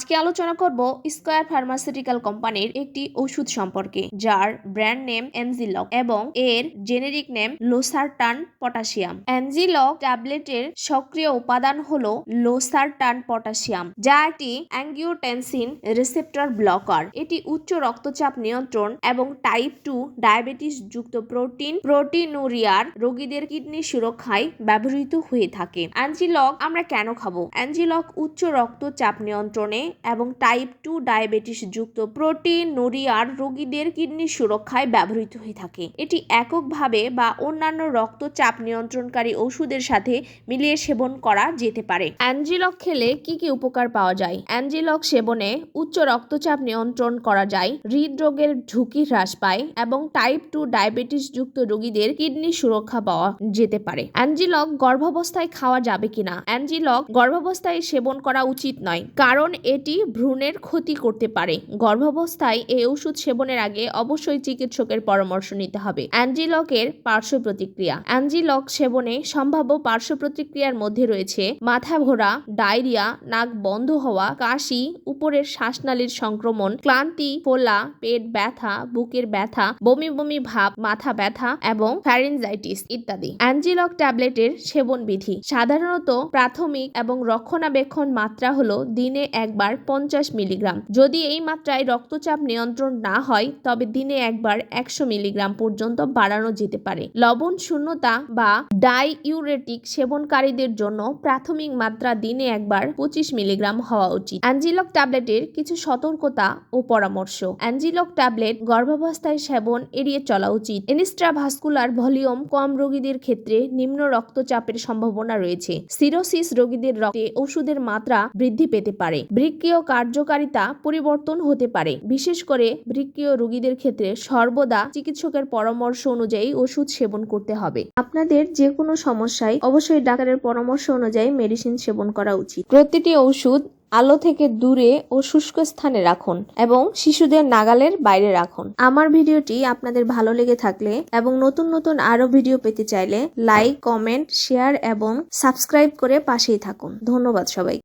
আজকে আলোচনা করব স্কয়ার ফার্মাসিউটিক্যাল কোম্পানির একটি ওষুধ সম্পর্কে, যার ব্র্যান্ড নেম এনজিলক এবং এর জেনেরিক নেম লোসারটান পটাশিয়াম এনজিলক ট্যাবলেটের সক্রিয় উপাদান হল লোসারটান পটাশিয়াম যা একটি অ্যাঙ্গিওটেনসিন রিসেপ্টর ব্লকার এটি উচ্চ রক্তচাপ নিয়ন্ত্রণ এবং টাইপ টু ডায়াবেটিস যুক্ত প্রোটিন প্রোটিনুরিয়ার রোগীদের কিডনি সুরক্ষায় ব্যবহৃত হয়ে থাকে। অ্যাঞ্জিলক আমরা কেন খাব? অ্যাঞ্জিলক উচ্চ রক্তচাপ নিয়ন্ত্রণে এবং টাইপ টু ডায়াবেটিস যুক্ত প্রোটিন প্রোটিনুরিয়ার রোগীদের কিডনি সুরক্ষায় ব্যবহৃত হয়ে থাকে। এটি এককভাবে বা অন্যান্য রক্তচাপ নিয়ন্ত্রণকারী ওষুধের সাথে মিলিয়ে সেবন করা যেতে পারে। অ্যাঞ্জিলক খেলে কি কি উপকার পাওয়া যায়? অ্যাঞ্জিলক সেবনে উচ্চ রক্তচাপ নিয়ন্ত্রণ করা যায়, হৃদরোগের ঝুঁকি হ্রাস পায় এবং টাইপ টু ডায়াবেটিস যুক্ত রোগীদের কিডনি সুরক্ষা পাওয়া যেতে পারে। অ্যাঞ্জিলক গর্ভাবস্থায় খাওয়া যাবে কিনা? অ্যাঞ্জিলক গর্ভাবস্থায় সেবন করা উচিত নয়, কারণ এটি ভ্রূণের ক্ষতি করতে পারে। গর্ভাবস্থায় এই ওষুধ সেবনের আগে অবশ্যই চিকিৎসকের পরামর্শ নিতে হবে। অ্যাঞ্জিলকের পার্শ্ব প্রতিক্রিয়া। অ্যাঞ্জিলক সেবনে সম্ভাব্য পার্শ্ব প্রতিক্রিয়ার মধ্যে রয়েছে মাথা ঘোরা ডায়রিয়া, নাক বন্ধ হওয়া, কাশি, উপরের শ্বাসনালীর সংক্রমণ, ক্লান্তি, ফোলা, পেট ব্যথা, বুকের ব্যথা, বমি বমি ভাব, মাথা ব্যথা এবং ফ্যারেনজাইটিস ইত্যাদি। অ্যাঞ্জিলক ট্যাবলেটের সেবন বিধি সাধারণত প্রাথমিক এবং রক্ষণাবেক্ষণ মাত্রা হলো দিনে একবার পঞ্চাশ মিলিগ্রাম। যদি এই মাত্রায় রক্তচাপ নিয়ন্ত্রণ না হয়, তবে দিনে একবার একশো মিলিগ্রাম পর্যন্ত বাড়ানো যেতে পারে। লবণ শূন্যতা বা ডাইইউরেটিক সেবনকারীদের জন্য প্রাথমিক মাত্রা দিনে একবার পঁচিশ মিলিগ্রাম হওয়া উচিত। অ্যাঞ্জিলক ট্যাবলেটের কিছু সতর্কতা ও পরামর্শ। অ্যাঞ্জিলক ট্যাবলেট গর্ভাবস্থায় সেবন এড়িয়ে চলা উচিত। এনিস্ট্রাভাস্কুলার ভলিউম কম রোগীদের ক্ষেত্রে নিম্ন রক্তচাপের সম্ভাবনা রয়েছে। সিরোসিস রোগীদের রক্তে ওষুধের মাত্রা বৃদ্ধি পেতে পারে। বৃক্কীয় কার্যকারিতা পরিবর্তন হতে পারে। বিশেষ করে বৃক্কীয় রোগীদের ক্ষেত্রে সর্বদা চিকিৎসকের পরামর্শ অনুযায়ী ওষুধ সেবন করতে হবে। আপনাদের যে কোনো সমস্যায় অবশ্যই ডাক্তারের পরামর্শ অনুযায়ী মেডিসিন সেবন করা উচিত। প্রতিটি ওষুধ আলো থেকে দূরে ও শুষ্ক স্থানে রাখুন এবং শিশুদের নাগালের বাইরে রাখুন। আমার ভিডিওটি আপনাদের ভালো লেগে থাকলে এবং নতুন নতুন আরও ভিডিও পেতে চাইলে লাইক, কমেন্ট, শেয়ার এবং সাবস্ক্রাইব করে পাশেই থাকুন। ধন্যবাদ সবাই